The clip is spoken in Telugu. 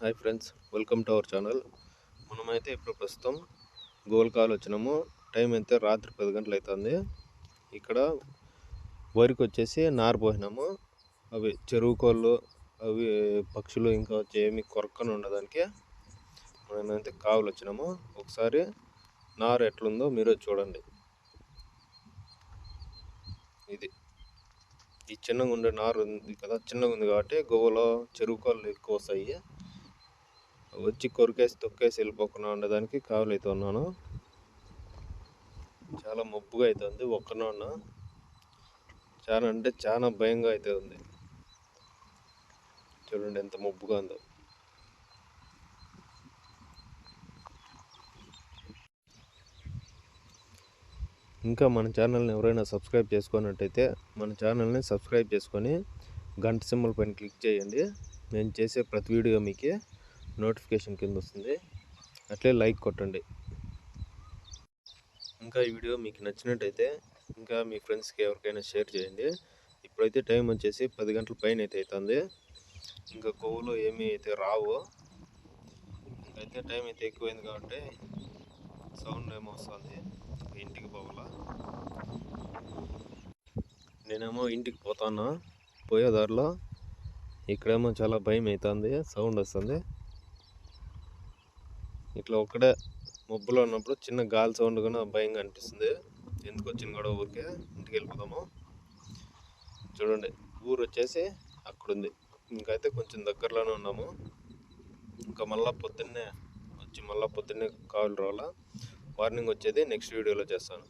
Hi friends welcome to our channel. మనమైతే ఇప్పుడు ప్రస్తుతం గోల్కాల్ వచ్చినాము. టైం అయితే రాత్రి పది గంటలు అవుతుంది ఇక్కడ వరికి వచ్చేసి నారు పోసినాము. అవి చెరువు కోళ్ళు అవి పక్షులు ఇంకా వచ్చి ఏమి కొరకని ఉండడానికి మనమైతే కావులు వచ్చినాము. ఒకసారి నారు ఎట్లుందో మీరు చూడండి. ఇది. ఈ చిన్నగా ఉండే నారు ఉంది కదా చిన్నగా ఉంది కాబట్టి గోవలో చెరువు కోళ్ళు ఎక్కువ వస్తాయి. వచ్చి కొరికేసి తొక్కేసి వెళ్ళిపోకుండా ఉండడానికి కావలైతే ఉన్నాను. చాలా మబ్బుగా అయితే ఒక్కనే ఉన్నా. చాలా అంటే చాలా భయంగా అయితే ఉంది. చూడండి ఎంత మబ్బుగా ఉందో. ఇంకా మన ఛానల్ని ఎవరైనా సబ్స్క్రైబ్ చేసుకున్నట్టయితే మన ఛానల్ని సబ్స్క్రైబ్ చేసుకొని గంట సింబల్ పైన క్లిక్ చేయండి. నేను చేసే ప్రతి వీడియో మీకు నోటిఫికేషన్ కింద వస్తుంది. అట్లే లైక్ కొట్టండి. ఇంకా ఈ వీడియో మీకు నచ్చినట్టయితే ఇంకా మీ ఫ్రెండ్స్కి ఎవరికైనా షేర్ చేయండి. ఇప్పుడైతే టైం వచ్చేసి పది గంటల పైన అయితే అవుతుంది. ఇంకా కొవ్వులు ఏమీ అయితే రావు. అయితే టైం అయితే ఎక్కువైంది కాబట్టి సౌండ్ ఏమో వస్తుంది. ఇంటికి పోవాలా? నేనేమో ఇంటికి పోతాను? పోయే దారిలో ఇక్కడేమో చాలా భయం అవుతుంది సౌండ్ వస్తుంది. ఇట్లా ఒక్కడే మబ్బులో ఉన్నప్పుడు చిన్న గాలి సౌండ్ కూడా భయంగా అనిపిస్తుంది. ఎందుకు వచ్చింది కూడా ఊరికే? ఇంటికి వెళ్ళిపోతాము చూడండి ఊరు వచ్చేసి అక్కడుంది. ఇంకైతే కొంచెం దగ్గరలోనే ఉన్నాము. ఇంకా మళ్ళీ పొద్దున్నే వచ్చి మళ్ళీ పొద్దున్నే కావాలి రావాలా? వార్నింగ్ వచ్చేది నెక్స్ట్ వీడియోలో చేస్తాను.